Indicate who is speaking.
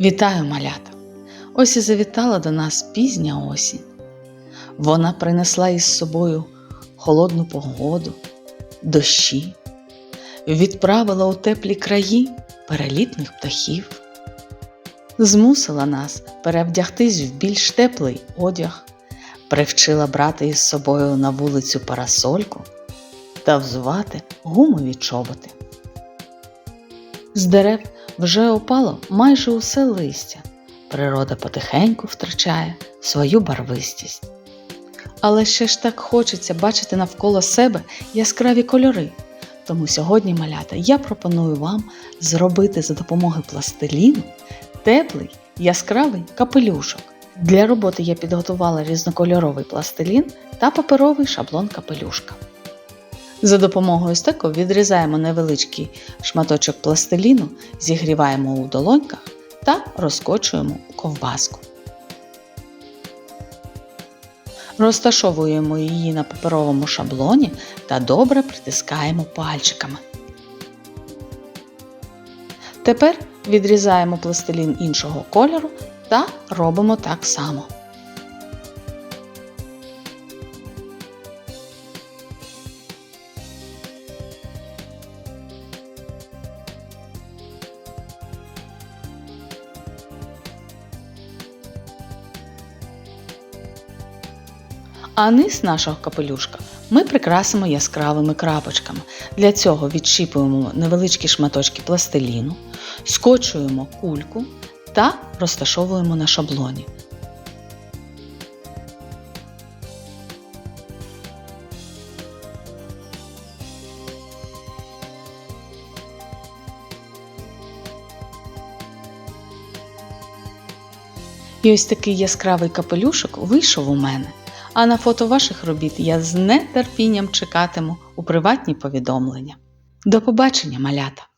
Speaker 1: Вітаю, малята! Ось і завітала до нас пізня осінь. Вона принесла із собою холодну погоду, дощі, відправила у теплі краї перелітних птахів, змусила нас перевдягтись в більш теплий одяг, привчила брати із собою на вулицю парасольку та взувати гумові чоботи. З дерев вже опало майже усе листя. Природа потихеньку втрачає свою барвистість. Але ще ж так хочеться бачити навколо себе яскраві кольори. Тому сьогодні, малята, я пропоную вам зробити за допомогою пластиліну теплий яскравий капелюшок. Для роботи я підготувала різнокольоровий пластилін та паперовий шаблон капелюшка. За допомогою стеку відрізаємо невеличкий шматочок пластиліну, зігріваємо у долоньках та розкочуємо у ковбаску. Розташовуємо її на паперовому шаблоні та добре притискаємо пальчиками. Тепер відрізаємо пластилін іншого кольору та робимо так само. А низ нашого капелюшка ми прикрасимо яскравими крапочками. Для цього відщіпуємо невеличкі шматочки пластиліну, скочуємо кульку та розташовуємо на шаблоні. І ось такий яскравий капелюшок вийшов у мене. А на фото ваших робіт я з нетерпінням чекатиму у приватні повідомлення. До побачення, малята!